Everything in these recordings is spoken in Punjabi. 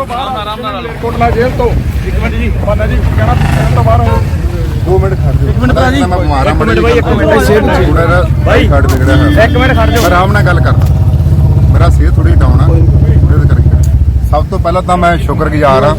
ਤੋਂ ਬਾਹਰ ਆਰਾਮ ਨਾਲ ਕੋਟਲਾ ਜੇਲ੍ਹ ਤੋਂ। ਇੱਕ ਮਿੰਟ ਜੀ ਮਾਨਾ ਜੀ ਕਹਿਣਾ ਕਹਿਣ ਤੋਂ ਬਾਹਰ ਆਓ। 2 ਮਿੰਟ ਖੜ ਜਾਓ। ਮਿੰਟ ਭਰਾ ਜੀ। ਮੈਂ ਬਿਮਾਰ ਆ ਇੱਕ ਮਿੰਟ ਬਾਈ, ਇੱਕ ਮਿੰਟ। ਸਿਹਤ ਥੋੜਾ ਜਿਹਾ ਬਾਈ। ਖੜ ਵਿਗੜਿਆ ਹੋਇਆ ਇੱਕ ਮਿੰਟ ਖੜ ਜਾਓ। ਮੈਂ ਆਰਾਮ ਨਾਲ ਗੱਲ ਕਰਦਾ। ਮੇਰਾ ਸਿਹਤ ਥੋੜੀ ਡਾਊਨ ਆ। ਉਹਦੇ ਕਰਕੇ। ਸਭ ਤੋਂ ਪਹਿਲਾਂ ਤਾਂ ਮੈਂ ਸ਼ੁਕਰਗੁਜ਼ਾਰ ਆ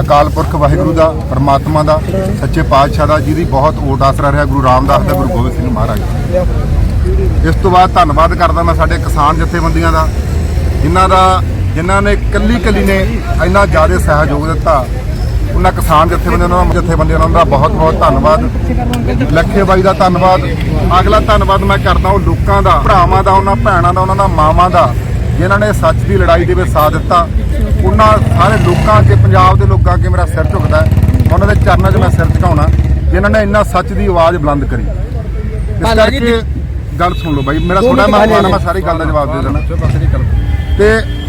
ਅਕਾਲ ਪੁਰਖ ਵਾਹਿਗੁਰੂ ਦਾ ਪਰਮਾਤਮਾ ਦਾ ਸੱਚੇ ਪਾਤਸ਼ਾਹ ਦਾ ਜਿਹਦੀ ਬਹੁਤ ਓਟ ਆਸਰਾ ਰਿਹਾ ਗੁਰੂ ਰਾਮਦਾਸ ਤੇ ਗੁਰੂ ਗੋਬਿੰਦ ਸਿੰਘ ਮਹਾਰਾਜ ਦਾ। ਇਸ ਤੋਂ ਬਾਅਦ ਧੰਨਵਾਦ ਕਰਦਾ ਮੈਂ ਸਾਡੇ ਕਿਸਾਨ ਜਥੇਬੰਦੀਆਂ ਦਾ। ਜਿਨ੍ਹਾਂ ਦਾ ਜਿਨ੍ਹਾਂ ਨੇ ਕੱਲੀ ਕੱਲੀ ਨੇ ਇੰਨਾ ਜ਼ਿਆਦਾ ਸਹਿਯੋਗ ਦਿੱਤਾ। ਉਹਨਾਂ ਕਿਸਾਨ ਜਥੇਬੰਦੀਆਂ ਦਾ ਜਥੇਬੰਦੀਆਂ ਦਾ ਉਹਨਾਂ ਦਾ ਬਹੁਤ ਬਹੁਤ ਧੰਨਵਾਦ। ਲੱਖੇ ਬਾਈ ਦਾ ਧੰਨਵਾਦ। ਅਗਲਾ ਧੰਨਵਾਦ ਮੈਂ ਕਰਦਾ ਉਹ ਲੋਕਾਂ ਦਾ ਭਰਾਵਾਂ ਦਾ ਉਹਨਾਂ ਭੈਣਾਂ ਦਾ ਉਹਨਾਂ ਦਾ ਮਾਵਾਂ ਦਾ ਜਿਨ੍ਹਾਂ ਨੇ ਸੱਚ ਦੀ ਲੜਾਈ ਦੇ ਵਿੱਚ ਸਾਥ ਦਿੱਤਾ। ਉਹਨਾਂ ਸਾਰੇ ਲੋਕਾਂ ਅੱਗੇ ਪੰਜਾਬ ਦੇ ਲੋਕਾਂ ਅੱਗੇ ਮੇਰਾ ਸਿਰ ਝੁਕਦਾ। ਉਹਨਾਂ ਦੇ ਚਰਨਾਂ 'ਚ ਮੈਂ ਸਿਰ ਝੁਕਾਉਣਾ। ਜਿਨ੍ਹਾਂ ਨੇ ਇੰਨਾ ਸੱਚ ਦੀ ਆਵਾਜ਼ ਬੁਲੰਦ ਕਰੀ। ਇਸ ਕਰਕੇ ਗੱਲ ਸੁਣ ਲਓ ਬਾਈ। ਮੇਰਾ ਥੋੜਾ ਮਹਿਮਾਨ ਆ, ਮੈਂ ਸਾਰੀ ਗੱਲ ਦਾ ਜਵਾਬ ਦੇ ਦੇਣਾ। ਤੇ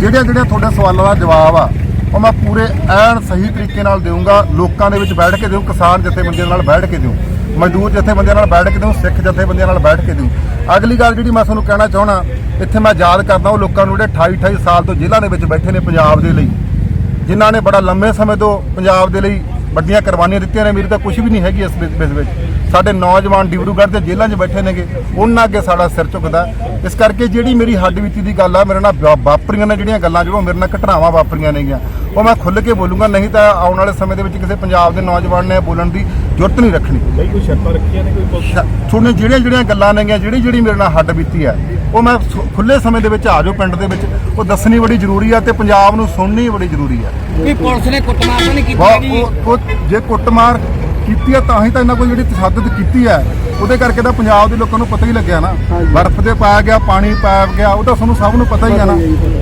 ਜਿਹੜੇ ਜਿਹੜੇ ਤੁਹਾਡੇ ਸਵਾਲਾਂ ਦਾ ਜਵਾਬ ਆ, ਉਹ ਮੈਂ ਪੂਰੇ ਐਨ ਸਹੀ ਤਰੀਕੇ ਨਾਲ ਦੇਵਾਂਗਾ ਲੋਕਾਂ ਦੇ ਵਿੱਚ ਬੈਠ ਕੇ ਦੇਵਾਂ ਕਿਸਾਨ ਜਥੇਬੰਦੀਆਂ ਨਾਲ ਬੈਠ ਕੇ ਦੇਵਾਂ ਮਜ਼ਦੂਰ ਜਥੇਬੰਦੀਆਂ ਨਾਲ ਬੈਠ ਕੇ ਦੇਵਾਂ ਸਿੱਖ ਜਥੇਬੰਦੀਆਂ ਨਾਲ ਬੈਠ ਕੇ ਦੇਵਾਂ ਅਗਲੀ ਗੱਲ ਜਿਹੜੀ ਮੈਂ ਤੁਹਾਨੂੰ ਕਹਿਣਾ ਚਾਹਣਾ ਇੱਥੇ ਮੈਂ ਯਾਦ ਕਰਦਾ ਉਹ ਲੋਕਾਂ ਨੂੰ ਜਿਹੜੇ 28 28 ਸਾਲ ਤੋਂ ਜ਼ਿਲ੍ਹਾ ਦੇ ਵਿੱਚ ਬੈਠੇ ਨੇ ਪੰਜਾਬ ਦੇ ਲਈ, ਜਿਨ੍ਹਾਂ ਨੇ ਬੜਾ ਲੰਮੇ ਸਮੇਂ ਤੋਂ ਪੰਜਾਬ ਦੇ ਲਈ ਵੱਡੀਆਂ ਕੁਰਬਾਨੀਆਂ ਦਿੱਤੀਆਂ ਨੇ। ਮੇਰੀ ਤਾਂ ਕੁਝ ਵੀ ਨਹੀਂ ਹੈਗੀ ਇਸ ਵਿੱਚ ਇਸ ਵਿੱਚ। ਸਾਡੇ ਨੌਜਵਾਨ ਡਿਬਰੂਗੜ੍ਹ ਦੇ ਜੇਲ੍ਹਾਂ 'ਚ ਬੈਠੇ ਨੇਗੇ ਉਹਨਾਂ ਅੱਗੇ ਸਾਡਾ ਸਿਰ ਝੁਕਦਾ। ਇਸ ਕਰਕੇ ਜਿਹੜੀ ਮੇਰੀ ਹੱਡ ਬੀਤੀ ਦੀ ਗੱਲ ਆ ਮੇਰੇ ਨਾਲ ਵਾਪਰੀਆਂ ਨੇ ਜਿਹੜੀਆਂ ਗੱਲਾਂ ਜਿਹੜੀਆਂ ਮੇਰੇ ਨਾਲ ਘਟਨਾਵਾਂ ਵਾਪਰੀਆਂ ਨੇਗੀਆਂ। ਉਹ ਮੈਂ ਖੁੱਲ੍ਹ ਕੇ ਬੋਲੂੰਗਾ ਨਹੀਂ ਤਾਂ ਆਉਣ ਵਾਲੇ ਸਮੇਂ ਦੇ ਵਿੱਚ ਕਿਸੇ ਪੰਜਾਬ ਦੇ ਨੌਜਵਾਨ ਨੇ ਬੋਲਣ ਦੀ ਜ਼ਰੂਰਤ ਨਹੀਂ ਰੱਖਣੀ। ਬਈ ਕੋਈ ਸ਼ਰਤਾਂ ਰੱਖੀਆਂ ਨੇ ਕੋਈ ਤੁਹਾਡੇ ਜਿਹੜੀਆਂ ਜਿਹੜੀਆਂ ਗੱਲਾਂ ਨੇਗੀਆਂ ਜਿਹੜੀ ਜਿਹੜੀ ਮੇਰੇ ਨਾਲ ਹੱਡ ਬੀਤੀ ਹੈ ਉਹ ਮੈਂ ਖੁੱਲੇ ਸਮੇਂ ਦੇ ਵਿੱਚ ਆ ਜਾਓ ਪਿੰਡ ਦੇ ਵਿੱਚ ਉਹ ਦੱਸਣੀ ਬੜੀ ਜ਼ਰੂਰੀ ਹੈ ਤੇ ਪੰਜਾਬ ਨੂੰ ਸੁਣਨੀ ਬੜੀ ਜ਼ਰੂਰੀ ਹੈ ਵੀ ਪੁਲਿਸ ਨੇ ਕੁੱਟਮਾਰ ਨਹੀਂ ਕੀਤੀ ਜੇ ਕੁੱਟਮਾਰ ਕੀਤੀ ਹੈ ਤਾਂ ਹੀ ਤਾਂ ਇਹਨਾਂ ਕੋਈ ਜਿਹੜੀ ਤਸ਼ੱਦਦ ਕੀਤੀ ਹੈ ਉਹਦੇ ਕਰਕੇ ਤਾਂ ਪੰਜਾਬ ਦੇ ਲੋਕਾਂ ਨੂੰ ਪਤਾ ਹੀ ਲੱਗਿਆ ਨਾ। ਬਰਫ਼ ਦੇ ਪਾਇਆ ਗਿਆ ਪਾਣੀ ਪਾਇਆ ਗਿਆ ਉਹ ਤਾਂ ਤੁਹਾਨੂੰ ਸਭ ਨੂੰ ਪਤਾ ਹੀ ਆ ਨਾ।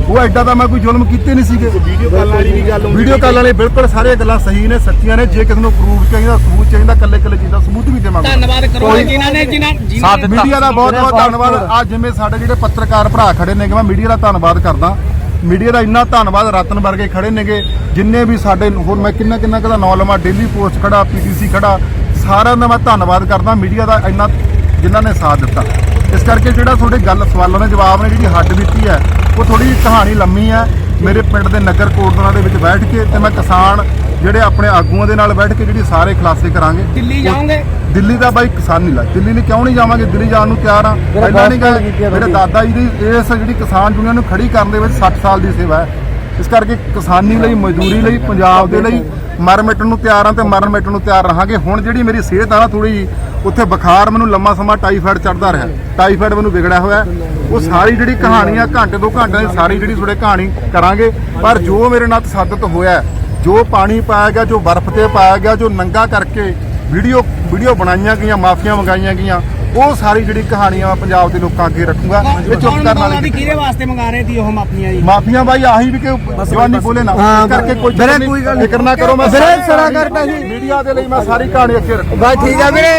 ਉਹ ਐਡਾ ਤਾਂ ਮੈਂ ਕੋਈ ਜ਼ੁਲਮ ਕੀਤੇ ਨਹੀਂ ਸੀਗੇ। ਵੀਡੀਓ ਕਾਲ ਵਾਲੀ ਵੀ ਗੱਲ ਹੁੰਦੀ ਵੀਡੀਓ ਕਾਲ ਵਾਲੇ ਬਿਲਕੁਲ ਸਾਰੀਆਂ ਗੱਲਾਂ ਸਹੀ ਨੇ ਸੱਚੀਆਂ ਨੇ। ਜੇ ਕਿਸੇ ਨੂੰ ਪ੍ਰੂਫ ਚਾਹੀਦਾ ਸਬੂਤ ਚਾਹੀਦਾ ਕੱਲੇ ਕੱਲੇ ਚੀਜ਼ ਦਾ ਸਬੂਤ ਵੀ ਦੇਵਾਂਗੇ। ਧੰਨਵਾਦ ਕਰੋ ਜਿਨ੍ਹਾਂ ਨੇ ਜਿਨ੍ਹਾਂ ਨੇ ਮੀਡੀਆ ਦਾ ਬਹੁਤ ਬਹੁਤ ਧੰਨਵਾਦ। ਅੱਜ ਜਿਵੇਂ ਸਾਡੇ ਜਿਹੜੇ ਪੱਤਰਕਾਰ ਭਰਾ ਖੜੇ ਨੇਗੇ ਮੈਂ ਮੀਡੀਆ ਦਾ ਧੰਨਵਾਦ ਕਰਦਾ। ਮੀਡੀਆ ਦਾ ਇੰਨਾ ਧੰਨਵਾਦ ਰਤਨ ਵਰਗੇ ਖੜੇ ਨੇਗੇ, ਜਿੰਨੇ ਵੀ ਸਾਡੇ ਹੋਰ ਮੈਂ ਕਿੰਨਾ ਕਿੰਨਾ ਕਦਾ ਨੌ ਲਵਾਂ ਡੇਲੀ ਪੋਸਟ ਖੜਾ ਪੀਟੀਸੀ ਖੜਾ, ਸਾਰਿਆਂ ਦਾ ਮੈਂ ਧੰਨਵਾਦ ਕਰਦਾ, ਮੀਡੀਆ ਦਾ ਇੰਨਾ ਜਿਨ੍ਹਾਂ ਨੇ ਸਾਥ ਦਿੱਤਾ। ਇਸ ਕਰਕੇ ਜਿਹੜਾ ਤੁਹਾਡੇ ਗੱਲ ਸਵਾਲਾਂ ਦੇ ਜਵਾਬ ਨੇ, ਜਿਹੜੀ ਹੱਡ ਬੀਤੀ ਹੈ, ਉਹ ਥੋੜੀ ਕਹਾਣੀ ਲੰਮੀ ਹੈ। ਮੇਰੇ ਪਿੰਡ ਦੇ ਨਗਰ ਕੋਟਲਾ ਦੇ ਵਿੱਚ ਬੈਠ ਕੇ ਤੇ ਮੈਂ ਕਿਸਾਨ ਜਿਹੜੇ ਆਪਣੇ ਆਗੂਆਂ ਦੇ ਨਾਲ ਬੈਠ ਕੇ ਜਿਹੜੀ ਸਾਰੇ ਖੁਲਾਸੇ ਕਰਾਂਗੇ। ਦਿੱਲੀ ਜਾਓਗੇ? ਦਿੱਲੀ ਦਾ ਬਾਈ ਕਿਸਾਨ ਨਹੀਂ ਲਾ ਦਿੱਲੀ ਲਈ ਕਿਉਂ ਨਹੀਂ ਜਾਵਾਂਗੇ? ਦਿੱਲੀ ਜਾਣ ਨੂੰ ਤਿਆਰ ਆ। ਪਹਿਲਾਂ ਨਹੀਂ ਗੱਲ ਮੇਰੇ ਦਾਦਾ ਜੀ ਦੀ ਇਸ ਜਿਹੜੀ ਕਿਸਾਨ ਯੂਨੀਅਨ ਨੂੰ ਖੜੀ ਕਰਨ ਦੇ ਵਿੱਚ 60 ਸਾਲ ਦੀ ਸੇਵਾ ਹੈ। ਇਸ ਕਰਕੇ ਕਿਸਾਨੀ ਲਈ ਮਜ਼ਦੂਰੀ ਲਈ ਪੰਜਾਬ ਦੇ ਲਈ ਮਰ ਮਿਟਣ ਨੂੰ ਤਿਆਰ ਆ ਤੇ ਮਰਨ ਮਿਟਣ ਨੂੰ ਤਿਆਰ ਰਹਾਂਗੇ। ਹੁਣ ਜਿਹੜੀ ਮੇਰੀ ਸਿਹਤ ਆ ਨਾ ਥੋੜੀ ਉੱਥੇ ਬੁਖਾਰ ਮੈਨੂੰ ਲੰਮਾ ਸਮਾਂ ਟਾਈਫਾਇਡ ਚੜਦਾ ਰਿਹਾ। ਟਾਈਫਾਇਡ ਮੈਨੂੰ ਵਿਗੜਿਆ ਹੋਇਆ। ਉਹ ਸਾਰੀ ਜਿਹੜੀ ਕਹਾਣੀ ਆ ਘੰਟੇ ਦੋ ਘੰਟੇ ਦੀ ਸਾਰੀ ਜਿਹੜੀ ਤੁਹਾਡੇ ਕਹਾਣੀ ਕਰਾਂਗੇ। ਪਰ ਜੋ ਮੇਰੇ ਨਾਲ ਤਸੱਦਦ ਹੋਇਆ ਜੋ ਪਾਣੀ ਪਾਇਆ ਗਿਆ ਜੋ ਬਰਫ਼ ਤੇ ਪਾਇਆ ਗਿਆ ਜੋ ਨੰਗਾ ਕਰਕੇ ਵੀਡੀਓ ਵੀਡੀਓ ਬਣਾਈਆਂ ਗਈਆਂ ਮਾਫੀਆਂ ਮੰਗਾਈਆਂ ਗਈਆਂ ਉਹ ਸਾਰੀ ਜਿਹੜੀ ਕਹਾਣੀਆਂ ਮੈਂ ਪੰਜਾਬ ਦੇ ਲੋਕਾਂ ਅੱਗੇ ਰੱਖੂੰਗਾ ਇਹ ਚੁੱਪ ਕਰਨ ਵਾਲੀ ਕਿਹਦੇ ਵਾਸਤੇ ਮੰਗਾ ਰਹੇ ਸੀ ਉਹ ਮਾਪੀਆਂ ਜੀ? ਮਾਫੀਆਂ ਬਾਈ ਆਹੀ ਵੀ ਕਿ ਜਵਾਨੀ ਬੋਲੇ ਨਾ। ਕਰਕੇ ਕੋਈ ਵੀਰੇ ਕੋਈ ਗੱਲ ਫਿਕਰ ਨਾ ਕਰੋ ਮੈਂ ਵੀਰੇ ਸਰਾ ਕਰਤਾ ਸੀ। ਮੀਡੀਆ ਦੇ ਲਈ ਮੈਂ ਸਾਰੀ ਕਹਾਣੀ ਅੱਗੇ ਰੱਖੂੰਗਾ। ਬਸ ਠੀਕ ਆ ਵੀਰੇ।